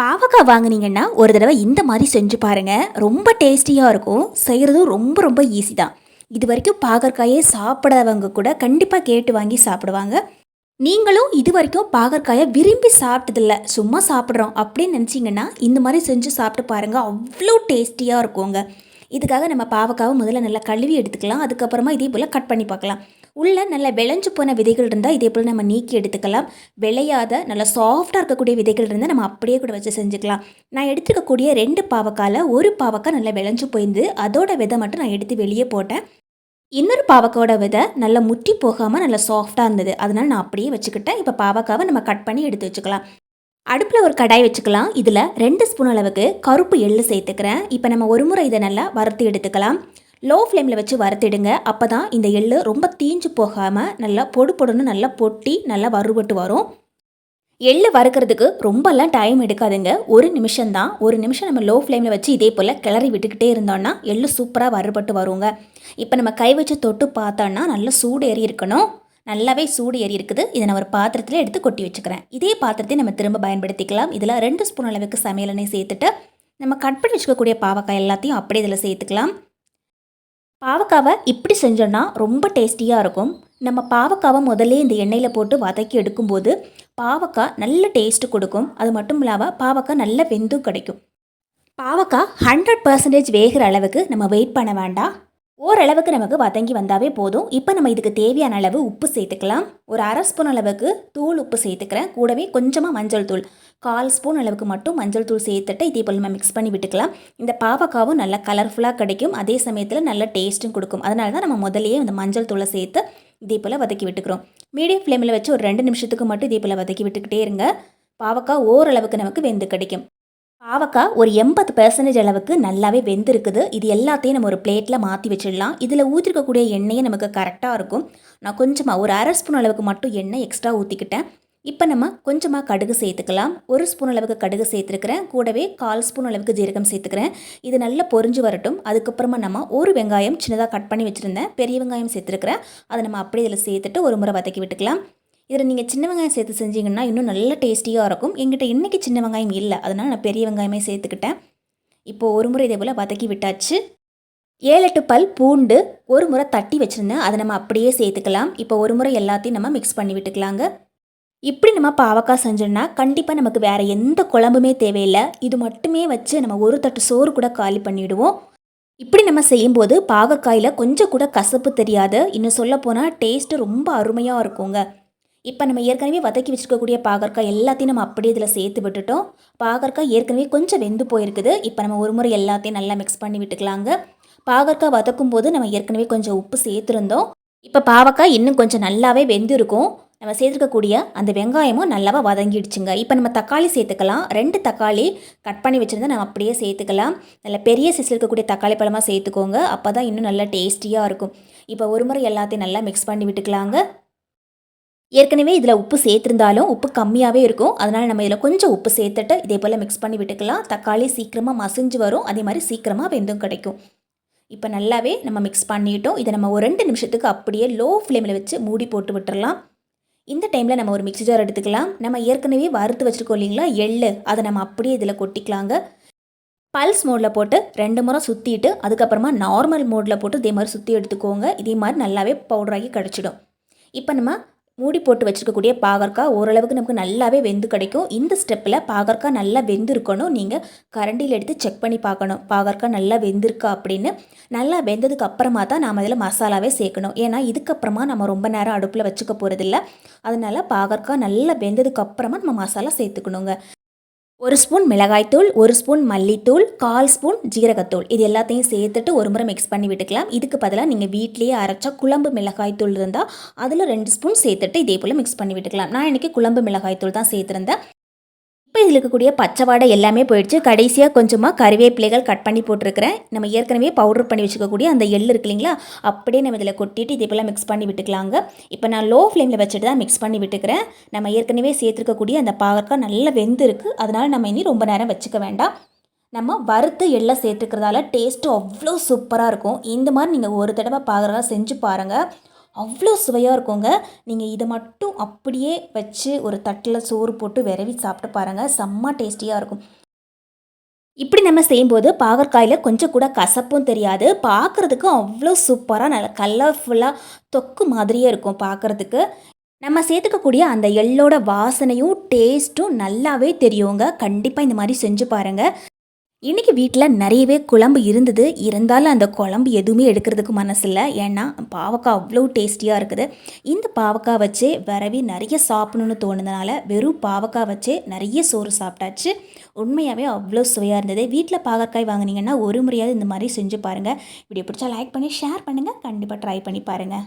பாவக்காய் வாங்குனீங்கன்னா ஒரு தடவை இந்த மாதிரி செஞ்சு பாருங்கள் ரொம்ப டேஸ்டியாக இருக்கும். செய்கிறதும் ரொம்ப ரொம்ப ஈஸி தான். இது வரைக்கும் பாகற்காயே சாப்பிடாதவங்க கூட கண்டிப்பாக கேட்டு வாங்கி சாப்பிடுவாங்க. நீங்களும் இது வரைக்கும் பாகற்காயை விரும்பி சாப்பிட்டதில்ல. சும்மா சாப்பிட்றோம் அப்படின்னு நினச்சிங்கன்னா இந்த மாதிரி செஞ்சு சாப்பிட்டு பாருங்கள் அவ்வளோ டேஸ்டியாக இருக்குங்க. இதுக்காக நம்ம பாவக்காவை முதல்ல நல்லா கழுவி எடுத்துக்கலாம். அதுக்கப்புறமா இதே போல் கட் பண்ணி பார்க்கலாம். உள்ளே நல்ல விளைஞ்சு போன விதைகள் இருந்தால் இதே போல் நம்ம நீக்கி எடுத்துக்கலாம். விளையாத நல்லா சாஃப்டாக இருக்கக்கூடிய விதைகள் இருந்தால் நம்ம அப்படியே கூட வச்சு செஞ்சுக்கலாம். நான் எடுத்துக்கக்கூடிய ரெண்டு பாவக்காயில் ஒரு பாவக்காய் நல்லா விளைஞ்சு போயிருந்து அதோட விதை மட்டும் நான் எடுத்து வெளியே போட்டேன். இன்னொரு பாவக்காயோட விதை நல்லா முற்றி போகாமல் நல்லா சாஃப்டாக இருந்தது. அதனால் நான் அப்படியே வச்சுக்கிட்டேன். இப்போ பாவக்காவை நம்ம கட் பண்ணி எடுத்து வச்சுக்கலாம். அடுப்பில் ஒரு கடாய் வச்சுக்கலாம். இதில் ரெண்டு ஸ்பூன் அளவுக்கு கருப்பு எள்ளு சேர்த்துக்கிறேன். இப்போ நம்ம ஒரு முறை இதை நல்லா வறுத்து எடுத்துக்கலாம். லோ ஃப்ளேமில் வச்சு வறுத்திடுங்க. அப்போ தான் இந்த எள்ளு ரொம்ப தீஞ்சு போகாமல் நல்லா பொடு பொடுன்னு நல்லா பொட்டி நல்லா வறுபட்டு வரும். எள்ளு வறுக்கிறதுக்கு ரொம்பலாம் டைம் எடுக்காதுங்க. ஒரு நிமிஷம் தான் ஒரு நிமிஷம் நம்ம லோ ஃப்ளேமில் வச்சு இதே போல் கிளறி விட்டுக்கிட்டே இருந்தோம்னா எள்ளு சூப்பராக வறுபட்டு வருங்க. இப்போ நம்ம கை வச்சு தொட்டு பார்த்தோன்னா நல்லா சூடு ஏறி இருக்கணும். நல்லாவே சூடு ஏறி இருக்குது. இதை நான் ஒரு பாத்திரத்தில் எடுத்து கொட்டி வச்சுக்கிறேன். இதே பாத்திரத்தை நம்ம திரும்ப பயன்படுத்திக்கலாம். இதில் ரெண்டு ஸ்பூன் அளவுக்கு சமையல் எண்ணெய் சேர்த்துட்டு நம்ம கட் பண்ணி வச்சுக்கக்கூடிய பாவக்காய் எல்லாத்தையும் அப்படியே இதில் சேர்த்துக்கலாம். பாவக்காவை இப்படி செஞ்சோன்னா ரொம்ப டேஸ்டியாக இருக்கும். நம்ம பாவக்காவை முதல்ல இந்த எண்ணெயில் போட்டு வதக்கி எடுக்கும்போது பாவக்காய் நல்ல டேஸ்ட்டு கொடுக்கும். அது மட்டும் இல்லாமல் பாவக்காய் நல்ல வெந்தும் கிடைக்கும். பாவக்காய் ஹண்ட்ரட் பர்சன்டேஜ் வேகிற அளவுக்கு நம்ம வெயிட் பண்ண வேண்டாம். ஓரளவுக்கு நமக்கு வதங்கி வந்தாவே போதும். இப்போ நம்ம இதுக்கு தேவையான அளவு உப்பு சேர்த்துக்கலாம். ஒரு அரை ஸ்பூன் அளவுக்கு தூள் உப்பு சேர்த்துக்கிறேன். கூடவே கொஞ்சமாக மஞ்சள் தூள். கால் ஸ்பூன் அளவுக்கு மட்டும் மஞ்சள் தூள் சேர்த்துட்டு இதே போல் நம்ம மிக்ஸ் பண்ணி விட்டுக்கலாம். இந்த பாவக்காவும் நல்லா கலர்ஃபுல்லாக கிடைக்கும். அதே சமயத்தில் நல்ல டேஸ்ட்டும் கொடுக்கும். அதனால தான் நம்ம முதலையே இந்த மஞ்சள் தூளை சேர்த்து இதே போல் வதக்கி விட்டுக்கிறோம். மீடியம் ஃப்ளேமில் வச்சு ஒரு ரெண்டு நிமிஷத்துக்கு மட்டும் இதே போல் வதக்கி விட்டுக்கிட்டே இருங்க. பாவக்காய் ஓரளவுக்கு நமக்கு வெந்து கிடைக்கும். பாவக்காய் ஒரு எண்பது பெர்சன்டேஜ் அளவுக்கு நல்லாவே வெந்திருக்குது. இது எல்லாத்தையும் நம்ம ஒரு பிளேட்டில் மாற்றி வச்சிடலாம். இதில் ஊற்றிருக்கக்கூடிய எண்ணெயே நமக்கு கரெக்டாக இருக்கும். நான் கொஞ்சமாக ஒரு அரை ஸ்பூன் அளவுக்கு மட்டும் எண்ணெய் எக்ஸ்ட்ரா ஊற்றிக்கிட்டேன் இப்போ நம்ம கொஞ்சமாக கடுகு சேர்த்துக்கலாம். ஒரு ஸ்பூன் அளவுக்கு கடுகு சேர்த்துருக்கிறேன். கூடவே கால் ஸ்பூன் அளவுக்கு ஜீரகம் சேர்த்துக்கிறேன். இது நல்லா பொரிஞ்சு வரட்டும். அதுக்கப்புறமா நம்ம ஒரு வெங்காயம் சின்னதாக கட் பண்ணி வச்சுருந்தேன். பெரிய வெங்காயம் சேர்த்துருக்கிறேன். அதை நம்ம அப்படியே இதில் சேர்த்துட்டு ஒரு முறை வதக்கி விட்டுக்கலாம். இதில் நீங்கள் சின்ன வெங்காயம் சேர்த்து செஞ்சீங்கன்னா இன்னும் நல்ல டேஸ்டியாக இருக்கும். எங்கிட்ட இன்றைக்கி சின்ன வெங்காயம் இல்லை. அதனால் நான் பெரிய வெங்காயமே சேர்த்துக்கிட்டேன். இப்போது ஒரு முறை இதே போல் வதக்கி விட்டாச்சு. ஏழு எட்டு பல் பூண்டு ஒரு முறை தட்டி வச்சுருந்தேன். அதை நம்ம அப்படியே சேர்த்துக்கலாம். இப்போ ஒரு முறை எல்லாத்தையும் நம்ம மிக்ஸ் பண்ணி விட்டுக்கலாங்க. இப்படி நம்ம பாவக்காய் செஞ்சோம்னா கண்டிப்பாக நமக்கு வேறு எந்த குழம்புமே தேவையில்லை. இது மட்டுமே வச்சு நம்ம ஒரு தட்டு சோறு கூட காலி பண்ணிவிடுவோம் இப்படி நம்ம செய்யும்போது பாகக்காயில் கொஞ்சம் கூட கசப்பு தெரியாது. இன்னும் சொல்லப்போனால் டேஸ்ட்டு ரொம்ப அருமையாக இருக்குங்க. இப்போ நம்ம ஏற்கனவே வதக்கி வச்சுருக்கக்கூடிய பாகற்காய் எல்லாத்தையும் நம்ம அப்படியே இதில் சேர்த்து விட்டுட்டோம். பாகற்காய் ஏற்கனவே கொஞ்சம் வெந்து போயிருக்குது. இப்போ நம்ம ஒரு முறை எல்லாத்தையும் நல்லா மிக்ஸ் பண்ணி விட்டுக்கலாங்க. பாகற்காய் வதக்கும் போது நம்ம ஏற்கனவே கொஞ்சம் உப்பு சேர்த்துருந்தோம். இப்போ பாவக்காய் இன்னும் கொஞ்சம் நல்லாவே வெந்திருக்கும் நம்ம சேர்த்துருக்கக்கூடிய அந்த வெங்காயமும் நல்லாவா வதங்கிடுச்சுங்க. இப்போ நம்ம தக்காளி சேர்த்துக்கலாம். ரெண்டு தக்காளி கட் பண்ணி வச்சுருந்தா நம்ம அப்படியே சேர்த்துக்கலாம். நல்ல பெரிய சைஸில் இருக்கக்கூடிய தக்காளி பழமாக சேர்த்துக்கோங்க. அப்போ தான் இன்னும் நல்லா டேஸ்டியாக இருக்கும். இப்போ ஒரு முறை எல்லாத்தையும் நல்லா மிக்ஸ் பண்ணி விட்டுக்கலாங்க. ஏற்கனவே இதில் உப்பு சேர்த்துருந்தாலும் உப்பு கம்மியாகவே இருக்கும். அதனால் நம்ம இதில் கொஞ்சம் உப்பு சேர்த்துட்டு இதே போல் மிக்ஸ் பண்ணி விட்டுக்கலாம். தக்காளி சீக்கிரமாக மசிஞ்சு வரும். அதே மாதிரி சீக்கிரமாக வெந்தும் கிடைக்கும். இப்போ நல்லாவே நம்ம மிக்ஸ் பண்ணிட்டோம். இதை நம்ம ஒரு ரெண்டு நிமிஷத்துக்கு அப்படியே லோ ஃப்ளேமில் வச்சு மூடி போட்டு விட்டுறலாம். இந்த டைமில் நம்ம ஒரு மிக்ஸி ஜார் எடுத்துக்கலாம். நம்ம ஏற்கனவே வறுத்து வச்சுருக்கோம் இல்லைங்களா? எள்ளு. அதை நம்ம அப்படியே இதில் கொட்டிக்கலாங்க. பல்ஸ் மோடில் போட்டு ரெண்டு முறை சுற்றிட்டு அதுக்கப்புறமா நார்மல் மோடில் போட்டு இதே மாதிரி சுற்றி எடுத்துக்கோங்க. இதே மாதிரி நல்லாவே பவுடராகி கிடச்சிடும். இப்போ நம்ம மூடி போட்டு வச்சுருக்கக்கூடிய பாகற்காய் ஓரளவுக்கு நமக்கு நல்லாவே வெந்து கிடைக்கும். இந்த ஸ்டெப்பில் பாகற்காய் நல்லா வெந்திருக்கணும். நீங்கள் கரண்டியில் எடுத்து செக் பண்ணி பார்க்கணும். பாகற்காய் நல்லா வெந்திருக்கா அப்படின்னு. நல்லா வெந்ததுக்கு அப்புறமா தான் நாம் அதில் மசாலாவே சேர்க்கணும். ஏன்னா இதுக்கப்புறமா நம்ம ரொம்ப நேரம் அடுப்பில் வச்சுக்க போகிறதில்ல அதனால் பாகற்காய் நல்லா வெந்ததுக்கு அப்புறமா நம்ம மசாலா சேர்த்துக்கணுங்க. ஒரு ஸ்பூன் மிளகாய்த்தூள் ஒரு ஸ்பூன் மல்லித்தூள் கால் ஸ்பூன் ஜீரகத்தூள். இது எல்லாத்தையும் சேர்த்துட்டு ஒரு முறை மிக்ஸ் பண்ணி விட்டுக்கலாம். இதுக்கு பதிலாக நீங்கள் வீட்லேயே அரைச்சா குழம்பு மிளகாய்த்தூள் இருந்தால் அதில் ரெண்டு ஸ்பூன் சேர்த்துட்டு இதே போல் மிக்ஸ் பண்ணி விட்டுக்கலாம். நான் இன்றைக்கி குழம்பு மிளகாய்த்தூள் தான் சேர்த்துருந்தேன். இப்போ இதில் இருக்கக்கூடிய பச்சை வாடை எல்லாமே போயிடுச்சு. கடைசியாக கொஞ்சமாக கறிவேப்பிலைகள் கட் பண்ணி போட்டிருக்கிறேன். நம்ம ஏற்கனவே பவுடர் பண்ணி வச்சுக்கக்கூடிய அந்த எள் இருக்கு இல்லைங்களா? அப்படியே நம்ம இதில் கொட்டிட்டு இதே போல் மிக்ஸ் பண்ணி விட்டுக்கலாங்க. இப்போ நான் லோ ஃப்ளேமில் வச்சுட்டு தான் மிக்ஸ் பண்ணி விட்டுக்கிறேன். நம்ம ஏற்கனவே சேர்த்துருக்கக்கூடிய அந்த பாகற்காய் நல்லா வெந்து இருக்குது அதனால் நம்ம இனி ரொம்ப நேரம் வச்சுக்க வேண்டாம். நம்ம வறுத்து எல்லாம் சேர்த்துக்கிறதால டேஸ்ட்டு அவ்வளோ சூப்பராக இருக்கும். இந்த மாதிரி நீங்கள் ஒரு தடவை பாகற்காய் செஞ்சு பாருங்கள் அவ்வளோ சுவையாக இருக்குங்க. நீங்கள் இதை மட்டும் அப்படியே வச்சு ஒரு தட்டில் சோறு போட்டு விரவி சாப்பிட்டு பாருங்கள் செம்ம டேஸ்டியாக இருக்கும். இப்படி நம்ம செய்யும்போது பாகற்காயில் கொஞ்சம் கூட கசப்பும் தெரியாது. பார்க்குறதுக்கு அவ்வளோ சூப்பராக நல்ல கலர்ஃபுல்லாக தொக்கு மாதிரியே இருக்கும் பார்க்குறதுக்கு நம்ம சேர்த்துக்கக்கூடிய அந்த எள்ளோட வாசனையும் டேஸ்ட்டும் நல்லாவே தெரியுங்க. கண்டிப்பாக இந்த மாதிரி செஞ்சு பாருங்கள் இன்றைக்கி வீட்டில் நிறையவே குழம்பு இருந்தது. இருந்தாலும் அந்த குழம்பு எதுவுமே எடுக்கிறதுக்கு மனசில்லை. ஏன்னா பாவக்காய் அவ்வளோ டேஸ்டியாக இருக்குது. இந்த பாவக்காய் வச்சே வரவி நிறைய சாப்பிடணும்னு தோணுனதுனால வெறும் பாவக்காய் வச்சே நிறைய சோறு சாப்பிட்டாச்சு. உண்மையாகவே அவ்வளோ சுவையாக இருந்தது. வீட்டில் பாகற்காய் வாங்குனீங்கன்னா ஒரு முறையாவது இந்த மாதிரி செஞ்சு பாருங்கள் வீடியோ பிடிச்சா லைக் பண்ணி ஷேர் பண்ணுங்கள் கண்டிப்பாக ட்ரை பண்ணி பாருங்கள்